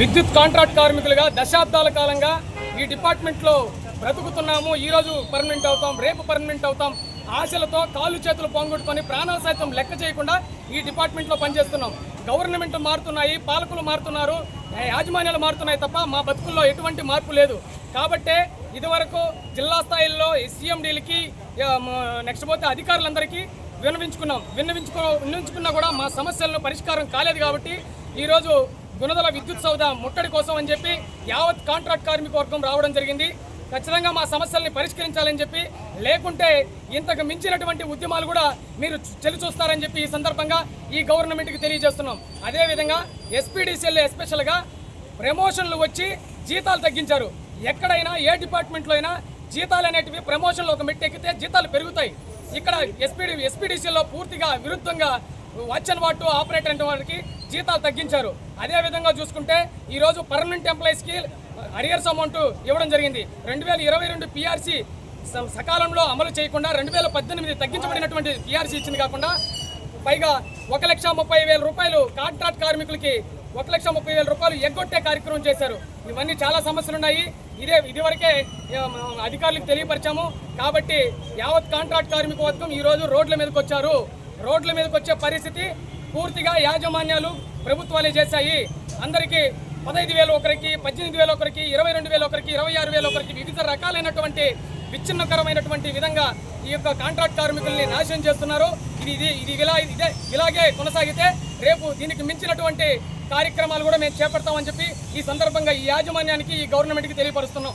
విద్యుత్ కాంట్రాక్ట్ కార్మికులుగా దశాబ్దాల కాలంగా ఈ డిపార్ట్మెంట్లో బ్రతుకుతున్నాము. ఈరోజు పర్మనెంట్ అవుతాం రేపు పర్మనెంట్ అవుతాం. ఆశలతో కాళ్ళు చేతులు పొంగొట్టుకొని ప్రాణాల సైతం లెక్క చేయకుండా ఈ డిపార్ట్మెంట్లో పనిచేస్తున్నాం. గవర్నమెంట్ మారుతున్నాయి పాలకులు మారుతున్నారు యాజమాన్యాలు మారుతున్నాయి తప్ప మా బతుకుల్లో ఎటువంటి మార్పు లేదు. కాబట్టే ఇదివరకు జిల్లా స్థాయిల్లో సీఎండీలకి నెక్స్ట్ పోతే అధికారులందరికీ విన్నవించుకున్నాం. విన్నవించుకో విన్నవించుకున్నా కూడా మా సమస్యలను పరిష్కారం కాలేదు కాబట్టి ఈరోజు గుణదల విద్యుత్ సౌధ ముట్టడి కోసం అని చెప్పి యావత్ కాంట్రాక్ట్ కార్మిక వర్గం రావడం జరిగింది. ఖచ్చితంగా మా సమస్యల్ని పరిష్కరించాలని చెప్పి లేకుంటే ఇంతకు మించినటువంటి ఉద్యమాలు కూడా మీరు చెలి చూస్తారని చెప్పి ఈ సందర్భంగా ఈ గవర్నమెంట్కి తెలియజేస్తున్నాం. అదేవిధంగా ఎస్పీడీసీఎల్ ఎస్పెషల్గా ప్రమోషన్లు వచ్చి జీతాలు తగ్గించారు. ఎక్కడైనా ఏ డిపార్ట్మెంట్లో అయినా జీతాలు అనేటివి ప్రమోషన్లు ఒక మెట్టు ఎక్కితే జీతాలు పెరుగుతాయి. ఇక్కడ ఎస్పీడీ ఎస్పీడీసీలో పూర్తిగా విరుద్ధంగా వాచ్ వాటు ఆపరేటర్ అంటే వారికి జీతాలు తగ్గించారు. అదే విధంగా చూసుకుంటే ఈరోజు పర్మనెంట్ ఎంప్లాయీస్కి అరియర్స్ అమౌంట్ ఇవ్వడం జరిగింది. రెండు వేల ఇరవై రెండు పిఆర్సీ సకాలంలో అమలు చేయకుండా రెండు వేల పద్దెనిమిది తగ్గించబడినటువంటి పిఆర్సీ ఇచ్చింది కాకుండా పైగా ఒక లక్ష ముప్పై వేల రూపాయలు కాంట్రాక్ట్ కార్మికులకి ఒక లక్ష ముప్పై వేల రూపాయలు ఎగ్గొట్టే కార్యక్రమం చేశారు. ఇవన్నీ చాలా సమస్యలు ఉన్నాయి. ఇదే ఇదివరకే అధికారులకు తెలియపరిచాము. కాబట్టి యావత్ కాంట్రాక్ట్ కార్మిక వర్గం ఈ రోజు రోడ్ల మీదకి వచ్చారు. రోడ్ల మీదకి వచ్చే పరిస్థితి పూర్తిగా యాజమాన్యాలు ప్రభుత్వాలే చేశాయి. అందరికీ పదహైదు వేలు ఒకరికి పద్దెనిమిది వేలు ఒకరికి ఇరవై రెండు వేలు ఒకరికి ఇరవై ఆరు వేలు ఒకరికి వివిధ రకాలైనటువంటి విచ్ఛిన్నకరమైనటువంటి విధంగా ఈ యొక్క కాంట్రాక్ట్ కార్మికుల్ని నాశనం చేస్తున్నారు. ఇది ఇది ఇది ఇలా ఇదే ఇలాగే కొనసాగితే రేపు దీనికి మించినటువంటి కార్యక్రమాలు కూడా మేము చేపడతామని చెప్పి ఈ సందర్భంగా ఈ యాజమాన్యానికి ఈ గవర్నమెంట్కి తెలియపరుస్తున్నాం.